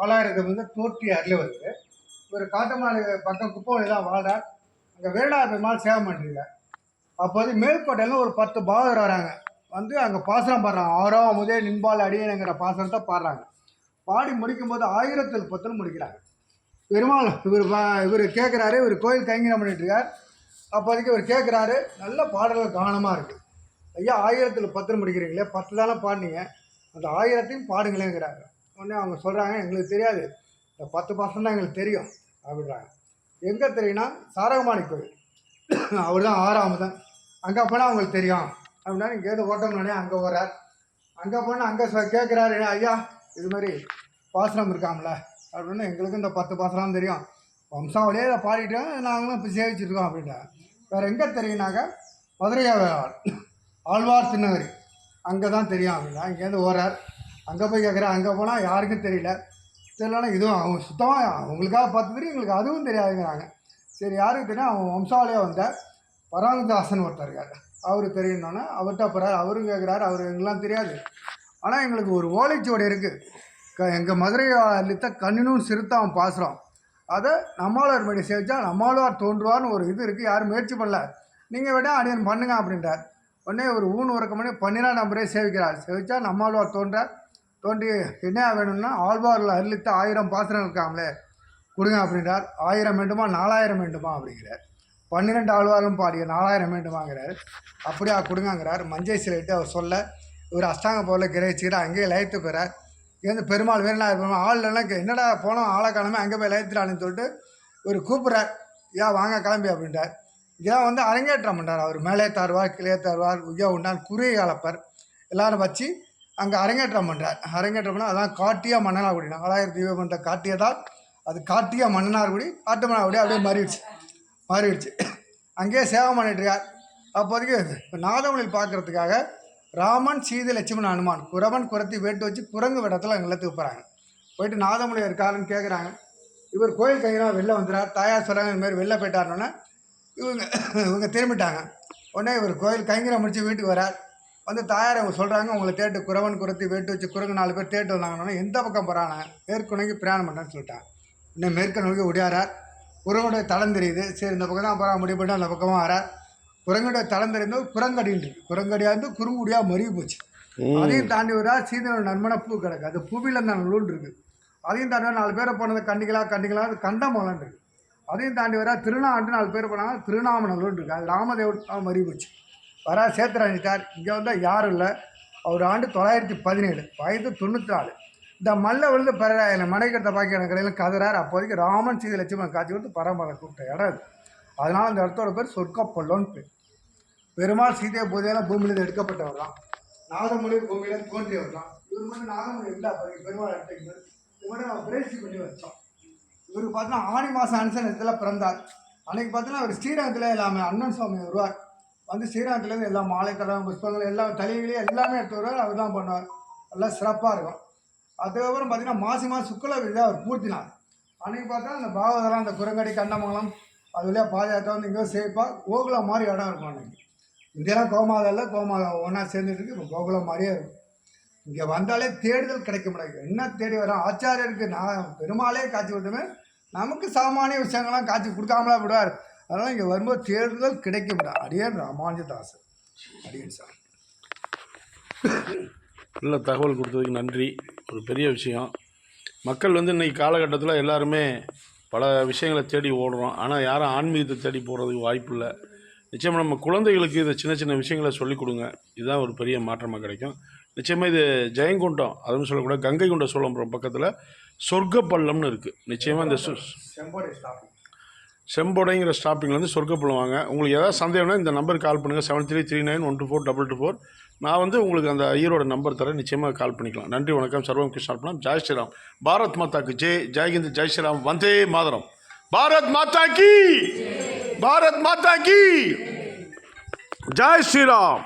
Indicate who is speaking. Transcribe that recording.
Speaker 1: ஆளாயிரத்து வந்து தோற்றி அருள் இவர் ஒரு காட்டுமலை பக்கம் குப்பவழி தான் வாழ்றார். அங்கே வேளாண் பெருமாள் சேவம் பண்ணுறீங்க அப்போது மேல்கோட்டையில் ஒரு பத்து பாகர் வராங்க. வந்து அங்கே பாசனம் பாடுறாங்க. ஆரோ முதே நின்பால் அடியனுங்கிற பாசனத்தை பாடுறாங்க. பாடி முடிக்கும்போது ஆயிரத்தில் பத்தில் முடிக்கிறாங்க. பெருமாள் இவர் இவர் கேட்குறாரு இவர் கோயில் கைங்கரம் பண்ணிட்டுருக்கார் அப்போதைக்கு இவர் கேட்குறாரு நல்ல பாடல்கள் கவனமாக இருக்குது ஐயா ஆயிரத்தில் பத்தில் முடிக்கிறீங்களே? பத்து தானே பாடினீங்க. அந்த ஆயிரத்தையும் பாடுங்களேங்கிறாங்க உடனே அவங்க சொல்கிறாங்க எங்களுக்கு தெரியாது. இந்த பத்து பர்சன்ட் தான் எங்களுக்கு தெரியும். அப்படின்றாங்க. எங்கே தெரியும்னா சாரகமாணி கோயில். அவர் தான் ஆறாமதன் அங்கே போனால் அவங்களுக்கு தெரியும். அப்படின்னா இங்கேருந்து ஓட்டம்னே அங்கே வர்றார் அங்கே போனால் அங்கே கேட்குறாரு ஐயா இது மாதிரி பாசனம் இருக்காம்ல. அப்படின்னு எங்களுக்கும் இந்த பத்து பாசனம் தெரியும். வம்சாவளியே இதை பாடிட்டோம். நாங்களும் இப்போ சேவிச்சிருக்கோம் அப்படின்றாங்க வேறு எங்கே தெரியும்னாக்க மதுரையா ஆழ்வார் திருநகரி. அங்கே தான் தெரியும் அப்படின்னா இங்கேருந்து ஓடுறார். அங்கே போய் கேட்குறேன் அங்கே போனால் யாருக்கும் தெரியல. தெரியலனா இதுவும் அவங்க சுத்தமாக அவங்களுக்காக பார்த்து தெரியும் எங்களுக்கு அதுவும் தெரியாதுங்கிறாங்க. சரி யாருக்கு தெரியும் அவன் வம்சாவளியாக வந்த பராங்கதாசன் ஒருத்தர் இருக்கார். அவர் தெரியணுன்னா அவர்கிட்ட போகிறார் அவரும் கேட்குறாரு அவர் எங்கெல்லாம் தெரியாது. ஆனால் எங்களுக்கு ஒரு ஓலைச்சுவடி இருக்குது க எங்கள் மதுரை அளித்த கண்ணினும் சிறுத்தாம் பாசுகிறோம் அதை நம்மாழ்வார் மடி சேவிச்சா நம்மாழ்வார் தோன்றுவார்னு ஒரு இது இருக்குது யாரும் முயற்சி பண்ணல. நீங்கள் விட அடியன் பண்ணுங்க அப்படின்றார். உடனே ஒரு ஊன் உறக்கம் பண்ணி பன்னிரெண்டாம் நம்பரே சேவிக்கிறார். சேவிச்சா நம்மாழ்வார் தோன்றார் தோண்டி என்ன வேணும்னா ஆழ்வாரில் அருளித்த ஆயிரம் பாத்திரம் இருக்காங்களே கொடுங்க அப்படின்றார். ஆயிரம் வேண்டுமா? நாலாயிரம் வேண்டுமா? அப்படிங்கிறார். பன்னிரெண்டு ஆழ்வாரும் பாடிய நாலாயிரம் வேண்டுமாங்கிறார். அப்படியா கொடுங்கங்கிறார். மஞ்சை சிலைட்டு அவர் சொல்ல இவர் அஷ்டாங்க போல கிரகிச்சுக்கிட்டு அங்கேயே லயத்து பெறார் இங்கேருந்து பெருமாள் வேணா பெருமாள் ஆள் இல்லைன்னா என்னடா போனோம்? ஆளை காணாம அங்கே போய் லயத்துலான்னு சொல்லிட்டு இவர் கூப்பிட்றார். ஏன் வாங்க கிளம்பி அப்படின்றார். இதெல்லாம் வந்து அரங்கேற்றம் பண்ணுறார் அவர் மேலே தாழ்வார் கிளையே தாழ்வார் உய்யா உண்டான் குறுகிய காலப்பர் எல்லாரும் வச்சு அங்கே அரங்கேற்றம் பண்ணுறார் அரங்கேற்றம் பண்ணால் அதான் காட்டியா மன்னனாகுடி நாலாயிரம் தீபம் பண்ணுற காட்டியதால் அது காட்டியா மன்னனார்குடி காட்டு மன்னார்குடி அப்படியே மாறிடுச்சு. மாறிடுச்சு. அங்கேயே சேவை பண்ணிட்டு அப்போதைக்கு நாதமொழியில் பார்க்கறதுக்காக ராமன் சீதை லட்சுமணன் அனுமான் குரவன் குரத்தி வேட்டு வச்சு குரங்கு விடத்தில் அங்கே நிலத்துக்கு போகிறாங்க போயிட்டு நாதமொழி இருக்காருன்னு கேட்குறாங்க இவர் கோயில் கையிலாம் வெளில வந்துடுறார். தாயார் சொல்கிறாங்க இந்தமாதிரி வெளில போயிட்டாருன்னொன்னே இவங்க இவங்க திரும்பிட்டாங்க. உடனே இவர் கோயில் கைங்கரம் முடிச்சு வீட்டுக்கு வரார் வந்து தாயார் அவங்க சொல்கிறாங்க உங்களை தேட்டு குறவன் குரத்தி வேட்டு வச்சு குரங்கு நாலு பேர் தேட்டு வந்தாங்கன்னா எந்த பக்கம் போகிறாங்க மேற்கு நோக்கி பிரயாணம் பண்ணுறேன்னு சொல்லிட்டாங்க இன்னும் மேற்கு நோக்கி ஒடியாரார் குரங்குடைய தளம் தெரியுது. சரி இந்த பக்கம் தான் போகிறா முடிவு பண்ணி அந்த பக்கமாக வரார். குரங்குடைய தளம் தெரிந்து குரங்கடின்னு குரங்கடியாக இருந்து குறுங்குடியாக மருகி போச்சு. அதையும் தாண்டி வரா சீதனோட நன்மனை பூ கிடக்கு. அது பூவியில் நூல் இருக்குது அதையும் தாண்டி நாலு பேரை போனது கண்டிகளா கண்டிகளா அது கண்டமலன் இருக்கு. அதையும் தாண்டி வரா திருநாண்டு நாலு பேர் போனாங்க திருநாமநல்லூர் இருக்கு. அது ராமதேவன் மருகி போச்சு. வரா சேத்திராணிட்டார் இங்கே வந்தால் யாரும் இல்லை. அவர் ஆண்டு தொள்ளாயிரத்தி பதினேழு வயது தொண்ணூற்றி நாலு இந்த மல்ல விழுந்து பெற என்னை பாக்கியான பாக்கி எனக்கு கடையில் கதறார். அப்போதைக்கு ராமன் சீதை லட்சுமணன் காட்சி கொடுத்து பரமலை கூப்பிட்ட இடம் அது அதனால் அந்த இடத்தோட பேர் சொர்க்கப்பள்ளோன்னு பேர். பெருமாள் சீதை பூஜையெல்லாம் பூமியிலேருந்து எடுக்கப்பட்டவர் தான். நாதமொழி பூமியிலிருந்து தோன்றியவர் தான். இவர் மட்டும் நாதமொழி இல்லை அப்போ பெருமாள் எடுத்துக்கிட்டு இவரை. நம்ம பிரேசி பண்ணி வச்சோம். இவருக்கு பார்த்தீங்கன்னா ஆணி மாதம் அனுசனத்தில் பிறந்தார். அன்னைக்கு பார்த்தீங்கன்னா அவர் ஸ்ரீரங்கத்தில் இல்லாமல் அண்ணன் சுவாமி வருவார். வந்து ஸ்ரீரங்கத்துலேருந்து எல்லா மாலை புஷ்பங்கள் எல்லாம் தலைகளையும் எல்லாமே எடுத்து வருவார். அவர் தான் பண்ணுவார். எல்லாம் சிறப்பாக இருக்கும். அதுக்கப்புறம் பார்த்தீங்கன்னா மாசி மாதம் சுக்கல விதை அவர் பூர்த்தினார் அன்றைக்கி பார்த்தா அந்த பாகவதரம் அந்த குரங்கடி கண்டமங்கலம் அது வழியாக பாதயாத்திரை வந்து இங்கே சேஃபாக கோகுலம் மாதிரி இடம் இருக்கும் அன்னைக்கு. இந்தியெல்லாம் கோமாதா கோமாதா ஒன்றா சேர்ந்துட்டு இருக்கு. இப்போ கோகுலம் மாதிரியே இருக்கும். இங்கே வந்தாலே தேடுதல் கிடைக்க முடியாது என்ன தேடி வரோம் ஆச்சாரியருக்கு நான் பெருமாளே காட்சி கொடுத்தமே நமக்கு சாமானிய விஷயங்கள்லாம் காட்சி கொடுக்காமலாம் விடுவார். அதனால் இங்கே வரும்போது தேடுதல் கிடைக்க முடியாது அடியேன் ராமானுஜதாசன். அடியேன் சார்.
Speaker 2: நல்ல தகவல் கொடுத்ததுக்கு நன்றி. ஒரு பெரிய விஷயம். மக்கள் வந்து இன்றைக்கி காலகட்டத்தில் எல்லாருமே பல விஷயங்களை தேடி ஓடுறோம். ஆனால் யாரும் ஆன்மீகத்தை தேடி போகிறதுக்கு வாய்ப்பு இல்லை. நிச்சயமாக நம்ம குழந்தைகளுக்கு இதை சின்ன சின்ன விஷயங்களை சொல்லிக் கொடுங்க. இதுதான் ஒரு பெரிய மாற்றமாக கிடைக்கும். நிச்சயமாக இது ஜெயங்கொண்டம் அதுவும் சொல்லக்கூடாது கங்கை கொண்ட சோழபுரம் பக்கத்தில் சொர்க்கப்பள்ளம்னு இருக்குது நிச்சயமாக இந்த
Speaker 1: செம்போடை
Speaker 2: செம்பொடைங்கிற ஸ்டாப்பிங்லேருந்து சொர்க்கப்பள்ளம் உங்களுக்கு ஏதாவது சந்தேகம்னா இந்த நம்பருக்கு கால் பண்ணுங்கள் seven three three nine one two four double two four நான் வந்து உங்களுக்கு அந்த ஐயரோட நம்பர் தரேன். நிச்சயமாக கால் பண்ணிக்கலாம். நன்றி வணக்கம். சர்வம் கிருஷ்ணார்ப்பணம் ஜெய் ஸ்ரீராம். பாரத் மாதாக்கு ஜெய். ஜெய்ஹிந்த் ஜெய் ஸ்ரீராம். வந்தே மாதரம். பாரத் மாதா கி! பாரத் மாதா கி! ஜெய் ஸ்ரீராம்.